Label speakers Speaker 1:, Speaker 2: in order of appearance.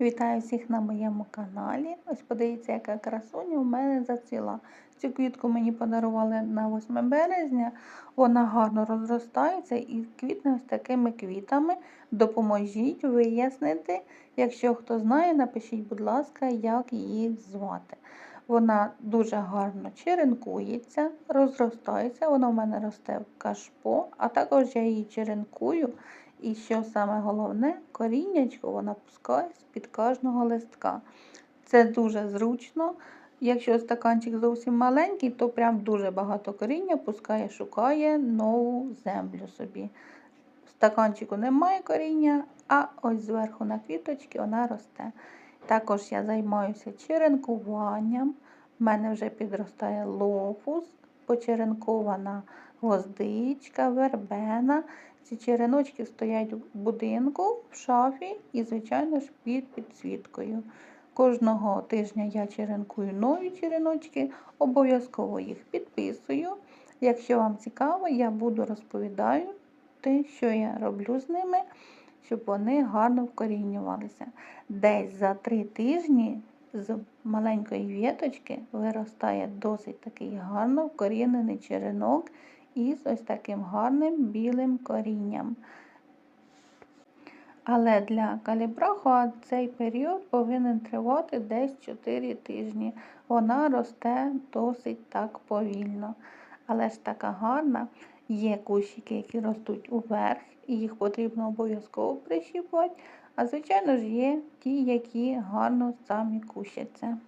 Speaker 1: Вітаю всіх на моєму каналі. Ось подивіться, яка красуня у мене зацвіла. Цю квітку мені подарували на 8 березня. Вона гарно розростається і квітне ось такими квітами. Допоможіть вияснити. Якщо хто знає, напишіть, будь ласка, як її звати. Вона дуже гарно черенкується, розростається. Вона в мене росте в кашпо, а також я її черенкую. І що саме головне, коріннячко вона пускає з-під кожного листка. Це дуже зручно. Якщо стаканчик зовсім маленький, то прям дуже багато коріння пускає, шукає нову землю собі. Стаканчику немає коріння, а ось зверху на квіточки вона росте. Також я займаюся черенкуванням. У мене вже підростає лофус, почеренкована гвоздичка, вербена. Ці череночки стоять в будинку, в шафі і, звичайно ж, під підсвіткою. Кожного тижня я черенкую нові череночки, обов'язково їх підписую. Якщо вам цікаво, я буду розповідати, що я роблю з ними, щоб вони гарно вкорінювалися. Десь за три тижні з маленької віточки виростає досить такий гарно вкорінений черенок із ось таким гарним білим корінням. Але для калібрахуа цей період повинен тривати десь 4 тижні. Вона росте досить так повільно. Але ж така гарна. Є кущики, які ростуть уверх, і їх потрібно обов'язково прищіпувати. А, звичайно ж, є ті, які гарно самі кущаться.